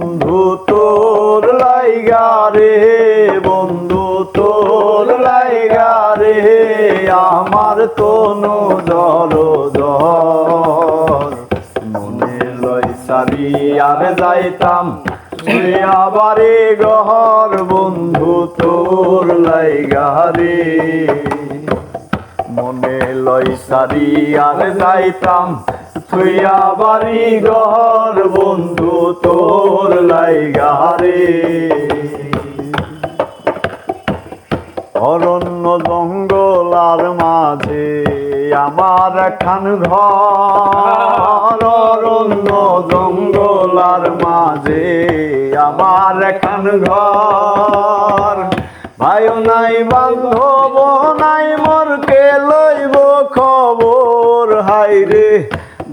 বন্ধু তোর লাইগা রে, বন্ধু তোর লাইগা রে, আমার তনু জল জল মনে লই সারি, আর যাইতাম আবারে গহর বন্ধু তোর লাইগা রে। মনে লই সারি, আর যাইতাম থুইয়া বাড়ি ঘর, বন্ধু তোর লাইগারে অরণ্য জঙ্গল আর মাঝে আমার খান ঘর। অরণ্য জঙ্গল আর মাঝে আমার খান ঘর। ভাইও নাই, বান্ধব নাই মোর কে লইব খবর হাই রে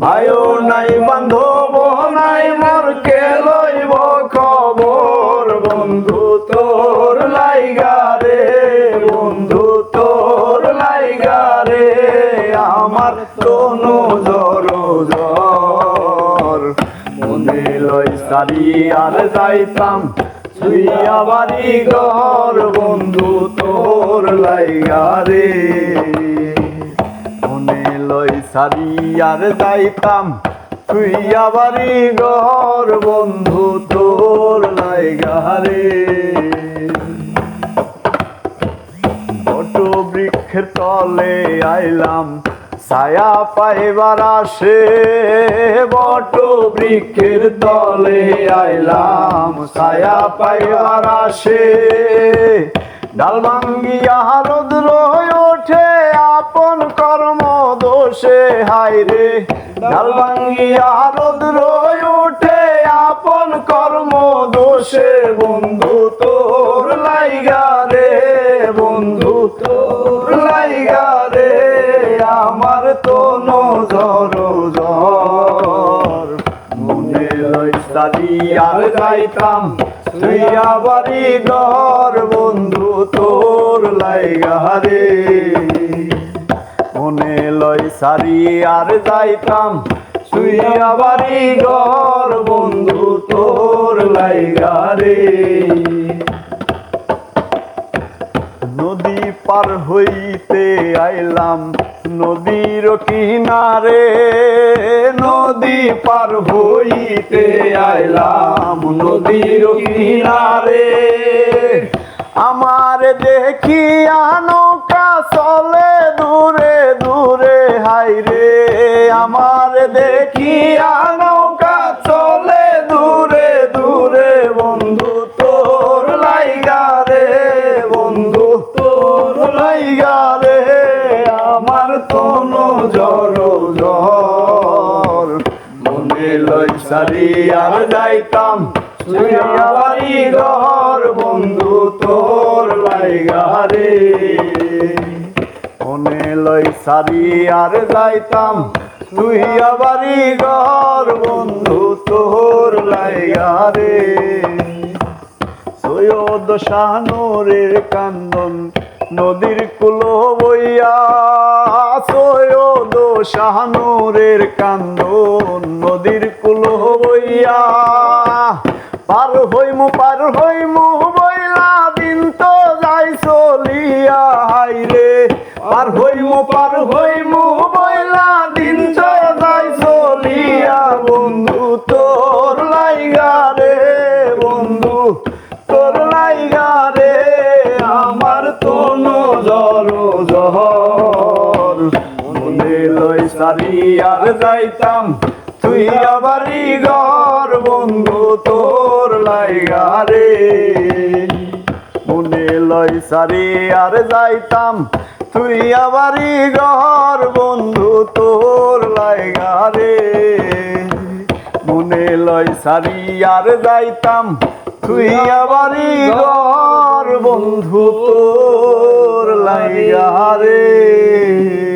ভাইও নাই বান্ধব নাই মোর কে লইব খবর। বন্ধু তোর লাইগা রে, বন্ধু তোর লাইগা রে, আমার তনু জর জর মনে লই সারি আর যাইতাম সুইয়া বাড়ি ঘর। বন্ধু তোর লাইগা রে, মনে লই সারি আর যাইতাম সুইয়া বাড়ি ঘর, বন্ধু তোর লাইগা রে বট বৃক্ষের তলে আইলাম, ছায়া পাইবার আসে। বট বৃক্ষের তলে আইলাম, ছায়া পাইবার আসে। ডাল ভাঙ্গিয়া রোদ্র ওঠে আপন কর্ম দোষে হায় রে। ডাল ভাঙ্গিয়া রোদ্র ওঠে আপন কর্ম দোষে। বন্ধু তোর লাইগা রে, বন্ধু তোর লাইগা রে। আমার তো নজর জর মনে আর যাইতাম তুই আবারই ঘর। বন্ধু তোর লাইগা রে। সারি আর যাইতাম। তুই আবারই ঘর, বন্ধু তোর লাইগা নদী পার হইতে আইলাম নদীর কিনারে। নদী পার হইতে আইলাম নদীর কিনারে। আমার দেখিয়া নৌকা চলে দূরে দূরে হাই রে। আমার দেখিয়া নৌকা চলে দূরে দূরে, বন্ধু তোর লাইগা রে, বন্ধু তোর লাইগা রে। আমার তনু জর জর মনে লই সারি আর যাইতাম। বাড়ি ঘর, বন্ধু, তোর লাইগা রে। মনে লই সারি আর যাইতাম, তুই আবারই ঘর, বন্ধু, তোর লাইগা রে। সৈয়দ শাহনুরের কান্দন, নদীর কুলো বইয়া। সৈয়দ শাহনুরের কান্দন, নদীর কুলো বইয়া। পার হইমু পার হইমু, বইলা দিন তো যাই চলিয়া হাইরে। পার হইমু পার হইমু, বইলা দিন তো যাই চলিয়া। বন্ধু, তোর লাইগা রে, বন্ধু, তোর লাইগা রে, আমার তনু জর জহর। মনে লই আর যাইতাম, তুই আবারই ঘর, বন্ধু, তোর লাইগা রে। মনে লই সারি, আর যাইতাম তুই আবারই ঘর, বন্ধু তোর লাইগা রে। মনে লয় সারি, আর যাইতাম তুই আবারই ঘর, বন্ধু তোর লাইগা রে।